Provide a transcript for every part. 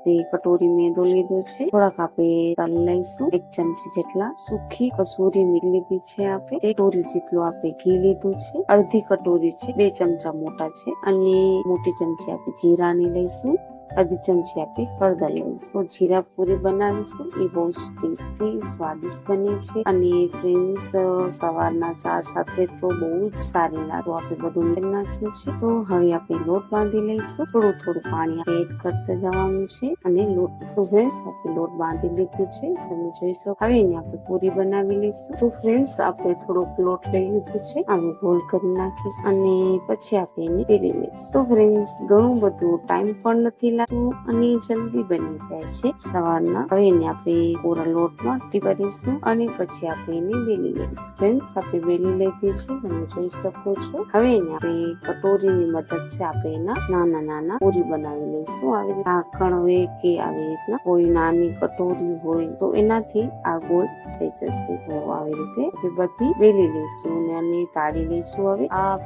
આપણે કટોરી મેંદો લીધો છે. થોડાક આપણે તલ લઈશું. એક ચમચી જેટલા સુખી કસૂરી મેથી લીધી છે આપણે એક કટોરી જેટલું આપણે ઘી લીધું છે. અડધી કટોરી છે. બે ચમચા મોટા છે. અને મોટી ચમચી આપણે જીરાની લઈશું. અડધી ચમચી આપી હળદર લઈશું. જીરા પૂરી બનાવીશું. એ બહુ જ ટેસ્ટી, સ્વાદિષ્ટ બને છે. અને ફ્રેન્ડ્સ સવારના ચા સાથે તો બહુ જ સારી લાગે. આપણે બધું નાખ્યું છે. તો હવે આપણે લોટ બાંધી લઈશું. થોડું થોડું પાણી એડ કરતા જવાનું છે. અને લોટ, તો ફ્રેન્ડ્સ, આપણે લોટ બાંધી લીધું છે. તમે જોઈ હવે એને આપણે પૂરી બનાવી લઈશું. તો ફ્રેન્ડ્સ, આપણે થોડોક લોટ લઈ લીધું છે. હવે ગોલ કરી નાખીશું. અને પછી આપણે એને પેલી લઈશું. તો ફ્રેન્ડ્સ, ઘણું બધું ટાઈમ પણ નથી લાગતું અને જલ્દી બની જાય છે. સવારના હવે એને આપણે પૂરા લોટમાં ટી ભરીશું અને પછી આપણે એને બેલી લઈશું. ફ્રેન્ડ્સ, આપણે બેલી લીધી છે. તમે જોઈ શકો છો. હવે એને આપણે કટોરીની મદદ છે આપણે એના નાના નાના પૂરી બનાવી લઈશું. આવી રીતે ઢાંકણ હોય કે આવી રીતના કોઈ નાની કટોરી હોય તો એનાથી આ ગોળ થઈ જશે. તો આવી રીતે બધી વેલી લઈશું અને તાળી લઈશું હવે. આ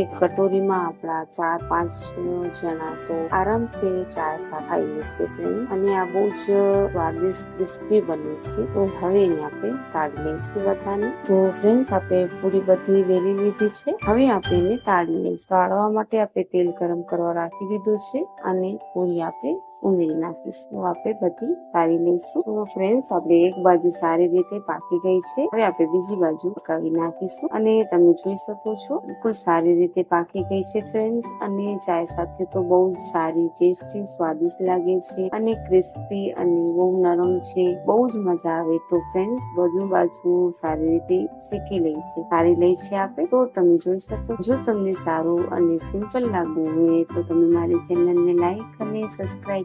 એક કટોરીમાં આપણા ચાર પાંચ જણા તો આરામથી ચા સાથે ખાઈ લેશે ફ્રેન્ડ અને આ બહુ જ સ્વાદિષ્ટ ક્રિસ્પી બને છે. તો હવે એને આપણે તાળ લઈશું બધાને. તો ફ્રેન્ડ્સ આપણે પૂરી બધી વેલી લીધી છે. હવે આપણે એને તાળી લઈશું તાળવા માટે આપણે તેલ ગરમ કરવા રાખી દીધું છે અને પૂરી આપણે ઉમેરી નાખીશું આપણે બધી તારી લઈશું. તો ફ્રેન્ડ્સ આપણે એક બાજુ સારી રીતે પાકી ગઈ છે. હવે આપણે બીજી બાજુ પકાવી નાખીશું અને તમે જોઈ શકો છો, બિલકુલ સારી રીતે પાકી ગઈ છે ફ્રેન્ડ્સ અને ચાય સાથે તો બહુ સારી ટેસ્ટી સ્વાદિષ્ટ લાગે છે અને ક્રિસ્પી અને બહુ નરમ છે. બહુ જ મજા આવે તો ફ્રેન્ડ્સ બધું બાજુ સારી રીતે શીખી લઈ છે. સારી લઈ છે આપણે. તો તમે જોઈ શકો, જો તમને સારું અને સિમ્પલ લાગવું હોય તો તમે મારી ચેનલને લાઈક અને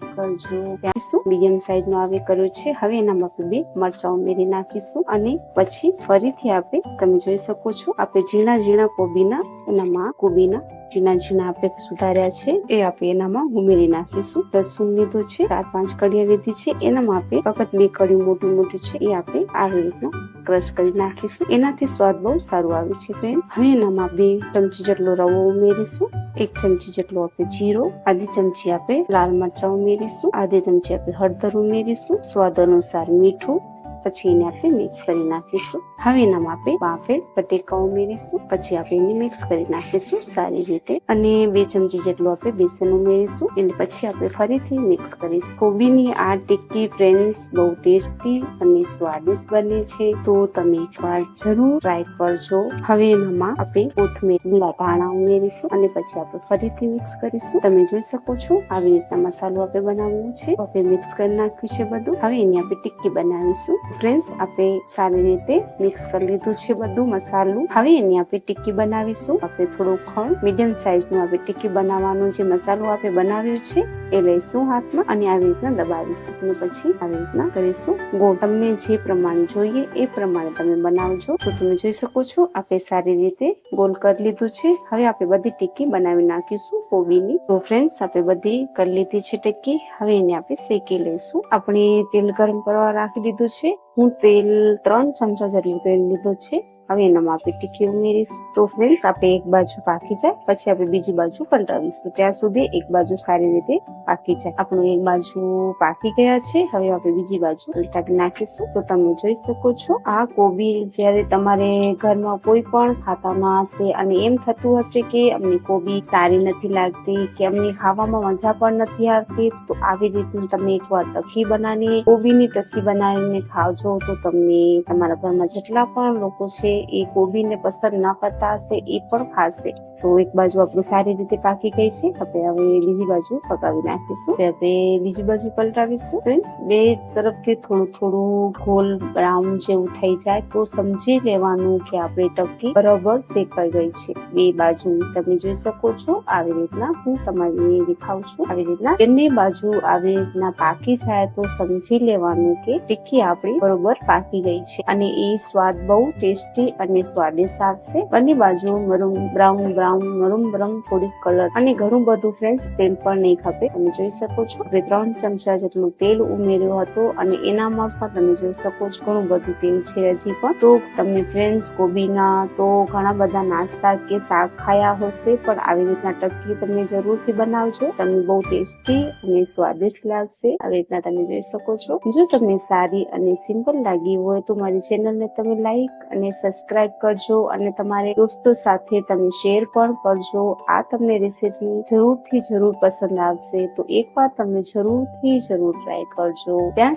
સબસ્ક્રાઇબ કરજો ત્યાં મીડિયમ સાઈઝ નો આવે કર્યો છે. હવે એનામાં આપણે બે મરચાં ઉમેરી નાખીશું અને પછી ફરીથી આપણે તમે જોઈ શકો છો. આપણે ઝીણા ઝીણા કોબીના એનામાં કોબીના ઝીણા ઝીણા આપણે સુધાર્યા છે. એ આપણે એનામાં ઉમેરી નાખીશું. લસુણ લીધું છે. ચાર પાંચ કડિયા લીધી છે. એનામાં આપણે ફક્ત બે કડિયું મોટું મોટું છે એ આપણે આવી રીતના ક્રશ કરી નાખીશું. એનાથી સ્વાદ બહુ સારું આવે છે ફ્રેન્ડ હવે એનામાં બે ચમચી જેટલો રવો ઉમેરીશું. એક ચમચી જેટલો આપણે જીરો, આધી ચમચી આપણે લાલ મરચાં ઉમેરીશું. આધી ચમચી આપણે હળદર ઉમેરીશું. સ્વાદ અનુસાર મીઠું પછી એને આપણે મિક્સ કરી નાખીશું. હવે એનામાં આપણે બાફેલ બટેકા ઉમેરીશું. પછી આપણે એને મિક્સ કરી નાખીશું સારી રીતે. અને બે ચમચી જેટલું આપણે બેસન ઉમેરીશું. એને પછી આપણે ફરીથી મિક્સ કરીશું. કોબીની આ ટિક્કી ફ્રેન્ડ્સ બહુ ટેસ્ટી અને સ્વાદિષ્ટ બને છે. તો તમે એકવાર જરૂર ટ્રાય કરજો. હવે એનામાં આપણે કોથમીર લીલા ધાણા ઉમેરીશું. અને પછી આપણે ફરીથી મિક્સ કરીશું. તમે જોઈ શકો છો, આવી રીતના મસાલો આપણે બનાવવો છે. આપણે મિક્સ કરી નાખ્યું છે બધું. હવે એની આપણે ટિક્કી બનાવીશું. ફ્રેન્ડ્સ આપણે સારી રીતે મિક્સ કરી લીધું છે બધું મસાલું. હવે એની આપણે ટિક્કી બનાવીશું. આપણે થોડું ખણ મીડિયમ સાઈઝનું આપણે ટિક્કી બનાવવાનું જે મસાલો આપણે બનાવ્યું છે, એ લઈશું હાથમાં અને આવી રીતના દબાવીશું. અને પછી આવી રીતના કરીશું. ગોળ તમને જે પ્રમાણે જોઈએ એ પ્રમાણે તમે બનાવજો. તો તમે જોઈ શકો છો, આપણે સારી રીતે ગોલ કરી લીધું છે. હવે આપણે બધી ટિક્કી બનાવી નાખીશું કોબીની. તો ફ્રેન્ડ્સ આપણે બધી કરી લીધી છે ટિક્કી. હવે એને આપણે શેકી લઈશું. આપણે તેલ ગરમ કરવા રાખી દીધું છે. હું તેલ ત્રણ ચમચા જેટલું તેલ લીધું છે. હવે એનામાં આપણે ટીકી ઉમેરીશું. તો ફ્રેન્ડ્સ આપણે એક બાજુ પાકી જાય, પછી આપણે બીજી બાજુ પલટાવીશું. ત્યાં સુધી એક બાજુ સારી રીતે પાકી જાય. આપણું એક બાજુ પાકી ગયા છે, હવે આપણે બીજી બાજુ પલટાવી નાખીશું. તો તમે જોઈ શકો છો, આ કોબી જ્યારે તમારે ઘરમાં કોઈ પણ ખાતામાં હશે અને એમ થતું હશે કે અમને કોબી સારી નથી લાગતી, કે અમને ખાવામાં મજા પણ નથી આવતી, તો આવી રીતની તમે એકવાર ટકી બનાવીને, કોબીની ટકી બનાવીને ખાવજો. તો તમને તમારા ઘરમાં જેટલા પણ લોકો છે એ કોબીને પસંદ ના પડતા હશે, એ પણ ખાશે. તો એક બાજુ આપણું સારી રીતે પાકી ગઈ છે. આપણે હવે બીજી બાજુ પકાવી નાખીશું. હવે બીજી બાજુ પલટાવીશું. ફ્રેન્ડ્સ, બે તરફથી થોડું થોડું ગોલ બ્રાઉન જેવું થઈ જાય તો સમજી લેવાનું કે આપણે ટકી બરોબર શેકાઈ ગઈ છે. બે બાજુ તમે જોઈ શકો છો, આવી રીતના હું તમારી દેખાઉં છું. આવી રીતના બંને બાજુ આવી રીતના પાકી જાય તો સમજી લેવાનું કે ટીકી આપણી બરોબર પાકી ગઈ છે. અને એ સ્વાદ બહુ ટેસ્ટી ટેસ્ટી અને સ્વાદિષ્ટ આવશે બંને બાજુ મરૂમ બ્રાઉન બ્રાઉન મરૂમ બ્રાઉન થોડીક કલર અને ઘણું બધું ફ્રેન્ડ્સ તેલ પણ નહીં ખપે. તમે જોઈ શકો છો. હવે ત્રણ ચમચા જેટલું તેલ ઉમેર્યું હતું અને એનામાં પણ તમે જોઈ શકો છો ઘણું બધું તેલ છે હજી પણ. તો તમે ફ્રેન્ડ્સ કોબીના, તો ઘણા બધા નાસ્તા કે શાક ખાયા હશે, પણ આવી રીતના ટકી તમે જરૂરથી બનાવજો. તમને બહુ ટેસ્ટી અને સ્વાદિષ્ટ લાગશે. આવી રીતના તમે જોઈ શકો છો. જો તમને સારી અને સિમ્પલ લાગી હોય તો મારી ચેનલને તમે લાઈક અને સબસ્ક્રાઇબ કરજો અને તમારે દોસ્તો સાથે તમે શેર પણ કરજો. આ તમને રેસીપી જરૂરથી જરૂર પસંદ આવશે. તો એકવાર તમે જરૂરથી જરૂર ટ્રાય કરજો. ત્યાં